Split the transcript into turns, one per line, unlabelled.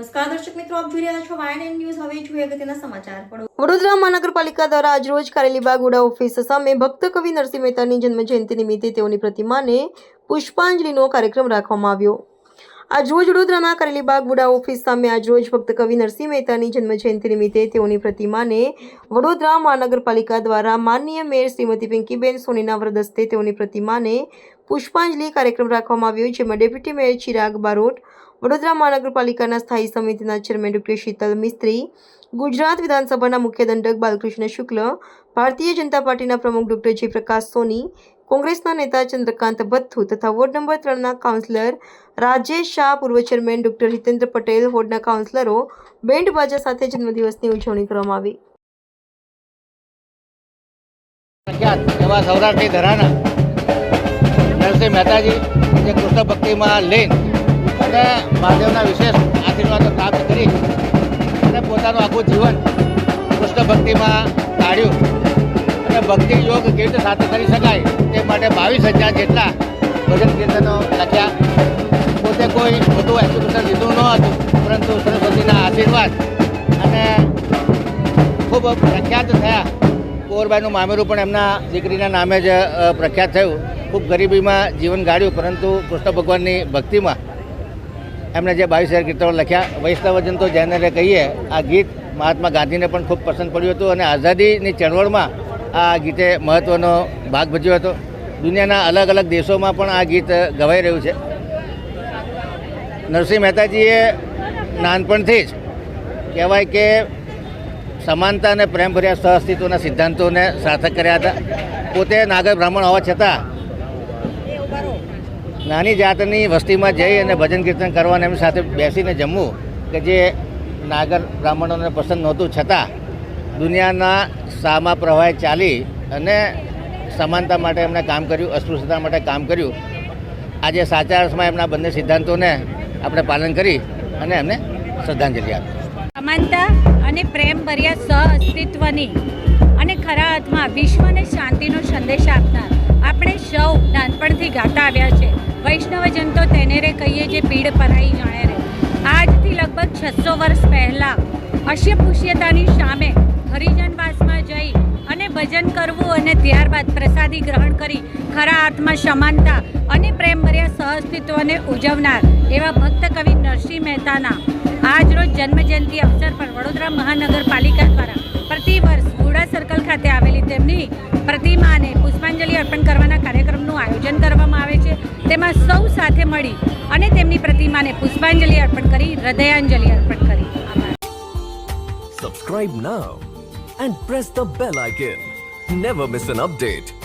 નમસ્કાર
મહાનગરપાલિકા દ્વારા આજરોજ ભક્ત કવિ નરસિંહ મહેતાની જન્મ જયંતિ નિમિત્તે તેઓની પ્રતિમાને પુષ્પાંજલિનો વડોદરા મહાનગરપાલિકા દ્વારા માનનીય મેયર શ્રીમતી પિંકીબેન સોનીના વરદસ્તે તેઓની પ્રતિમાને પુષ્પાંજલિ કાર્યક્રમ રાખવામાં આવ્યો, જેમાં ડેપ્યુટી મેયર ચિરાગ બારોટ વડોદરા મહાનગરપાલિકાના સ્થાયી સમિતિના ચેરમેન ડોક્ટર શીતલ મિસ્ત્રી, ગુજરાત વિધાનસભાના મુખ્ય દંડક બાલકૃષ્ણ શુક્લ, ભારતીય જનતા પાર્ટીના પ્રમુખ ડોક્ટર જયપ્રકાશ સોની, કોંગ્રેસના નેતા ચંદ્રકાંત ભથ્થુ તથા વોર્ડ નંબર ત્રણના કાઉન્સિલર રાજેશ શાહ, પૂર્વ ચેરમેન ડોક્ટર હિતેન્દ્ર પટેલ, વોર્ડના કાઉન્સિલરો, બેન્ડ બાજા સાથે જન્મદિવસની ઉજવણી કરવામાં આવી.
એવા સૌરાષ્ટ્રની ધરાના નરસિંહ મહેતાજી જે કૃષ્ણ ભક્તિમાં લીન અને મહાદેવના વિશેષ આશીર્વાદો પ્રાપ્ત કરી અને પોતાનું આખું જીવન કૃષ્ણ ભક્તિમાં કાઢ્યું. અને ભક્તિ યોગ કેવી રીતે સાથે કરી શકાય તે માટે બાવીસ હજાર જેટલા ભજન કીર્તનો લખ્યા. પોતે કોઈ મોટું એક્ઝિબિશન લીધું ન હતું, પરંતુ સરસ્વતીના આશીર્વાદ અને ખૂબ પ્રખ્યાત થયા. કુંવરબાઈનું મામેરું પણ એમના દીકરીના નામે જ પ્રખ્યાત થયું. ખૂબ ગરીબીમાં જીવન ગાળ્યું, પરંતુ કૃષ્ણ ભગવાનની ભક્તિમાં એમણે જે બાવીસ હજાર કીર્તનો લખ્યા વૈષ્ણવજન તો જેને કહીએ, આ ગીત મહાત્મા ગાંધીને પણ ખૂબ પસંદ પડ્યું હતું અને આઝાદીની ચળવળમાં આ ગીતે મહત્ત્વનો ભાગ ભજ્યો હતો. દુનિયાના અલગ અલગ દેશોમાં પણ આ ગીત ગવાઈ રહ્યું છે. નરસિંહ મહેતાજીએ નાનપણથી જ કહેવાય કે સમાનતા અને પ્રેમભર્યા સહઅસ્તિત્વના સિદ્ધાંતોને સાર્થક કર્યા હતા. પોતે નાગર બ્રાહ્મણ હોવા છતાં નાની જાતની વસ્તીમાં જઈ અને ભજન કીર્તન કરવાને એમની સાથે બેસીને જમવું, કે જે નાગર બ્રાહ્મણોને પસંદ નહોતું, છતાં દુનિયાના સામા પ્રવાહે ચાલી અને સમાનતા માટે એમણે કામ કર્યું, અસ્પૃશ્યતા માટે કામ કર્યું. આજે સાચા અર્થમાં એમના બંને સિદ્ધાંતોને આપણે પાલન કરી અને એમને શ્રદ્ધાંજલિ આપી.
સમાનતા અને પ્રેમભર્યા સહઅસ્તિત્વની અને ખરા અર્થમાં વિશ્વને શાંતિનો સંદેશ આપનાર આપણે સૌ નાનપણથી ગાતા આવ્યા છે. વૈષ્ણવજન તો તેને રે કહીએ જે પીડ પરાઈ જાણે રે. આજથી લગભગ છસો વર્ષ પહેલાં અશ્યપુષ્યતાની સામે હરિજનવાસમાં જઈ અને ભજન કરવું અને ત્યારબાદ પ્રસાદી ગ્રહણ કરી ખરા અર્થમાં સમાનતા અને પ્રેમભર્યા સહઅસ્તિત્વને ઉજવનાર એવા ભક્ત કવિ નરસિંહ મહેતાના આજરોજ જન્મજયંતિ અવસર પર વડોદરા મહાનગરપાલિકા દ્વારા પ્રતિ વર્ષ ઘોડા તેમાં સૌ સાથે મળી અને તેમની પ્રતિમાને પુષ્પાંજલિ અર્પણ કરી હૃદયાંજલિ અર્પણ કરી
Subscribe now and press the bell icon. Never miss an update.